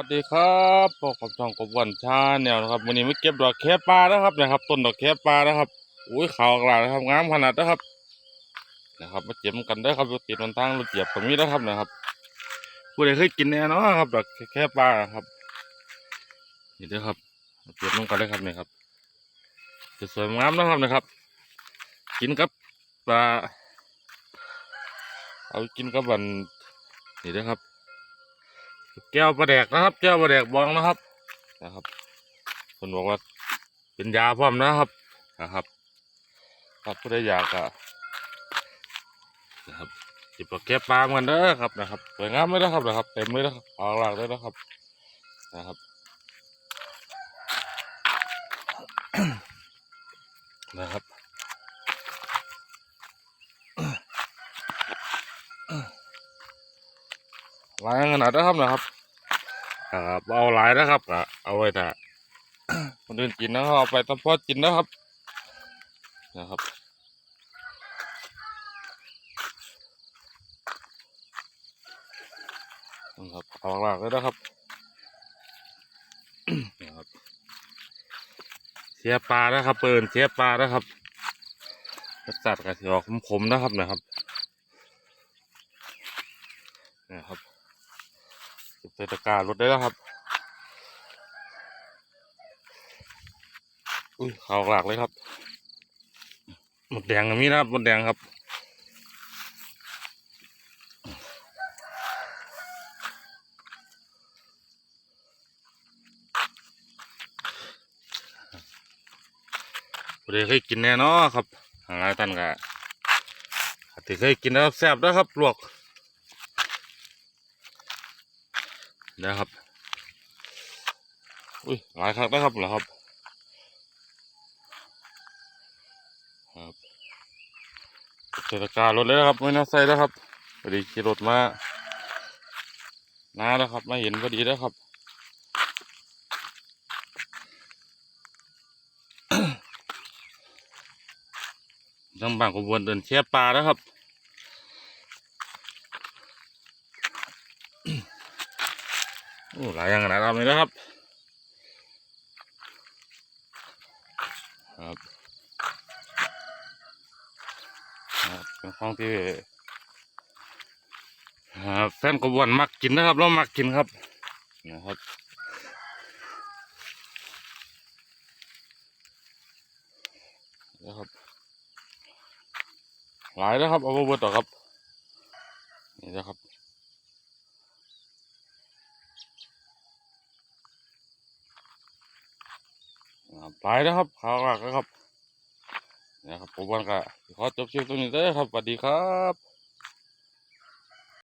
วัสดีครับพวกผมช่องกบวันชาแนวนะครับวันนี้มาเก็บดอกแคปลานะครับนะครับ ต้นดอกแคปลานะครับอุ้ยขาวกลานะครับงามขนาดนะครับ นะครับมาเก็บกันได้ครับอยู่ติดมันทางรถเหยียบตรงนี้นะครับนะครับผู้ใดเคยกินแน่นอนครับดอกแคปลาครับนี่เด้อครับมาเก็บลงกันเลยครับนี่ครับจะสวยงามนะครับนะครับ กินกับปลาเอากินกับบันนี่เด้อครับ แก้วปลาแดกนะครับ แก้วปลาแดกบองนะครับนะครับคนบอกว่าเป็นยาพร้อมนะครับนะครับครับผู้ใดอยากอะนะครับจิบปลาแก้ปลาเหมือนเด้อครับนะครับสวยงามเลยนะครับนะครับ เต็มเลยนะครับเอาหลักเลยนะครับนะครับนะครับ หลายขนาดนะครับนะครับครับเอาหลายนะครับก็เอาไว้แต่คนอื่นกินนะครับเอาไปตะพอดกินนะครับ นะครับนะครับเอาหลักเลยนะครับนะครับ เสียปลานะครับ เปิดเสียปลานะครับรสจัดกับสีออกขมๆนะครับนะครับนะครับ เก็บใส่ตะการถได้แล้วครับ อุ้ยข่าวหลากเลยครับ หมดแดงงี้นะครับ หมดแดงครับบ่ได้เคยกินแน่นอครับหลายท่านก็อาจจะเคยกินแล้วแซ่บนะครับลวก นะครับ อุ้ยหลายครั้งนะครับเหรอครับ ครับเจตการรถเลยนะครับ ไม่น่าใส่แล้วครับพอดีขี่รถมาน้าแล้วครับ มาเห็นพอดีแล้วครับทั้งบางขบวนเดินเชียปลาแล้วครับ โอ้หลายอย่างนะครับเลยนะครับ ครับครับเป็นของที่ครับแฟนขบวนมักกินนะครับ เรามักกินครับนะครับนะครับ หลายแล้วครับ เอาไปเบิดต่อครับ นี่นะครับ หลายนะครับข่าวหลักนะครับนี่นะครับผมวันก็ขอจบคลิปตรงนี้เด้ครับสวัสดีครับ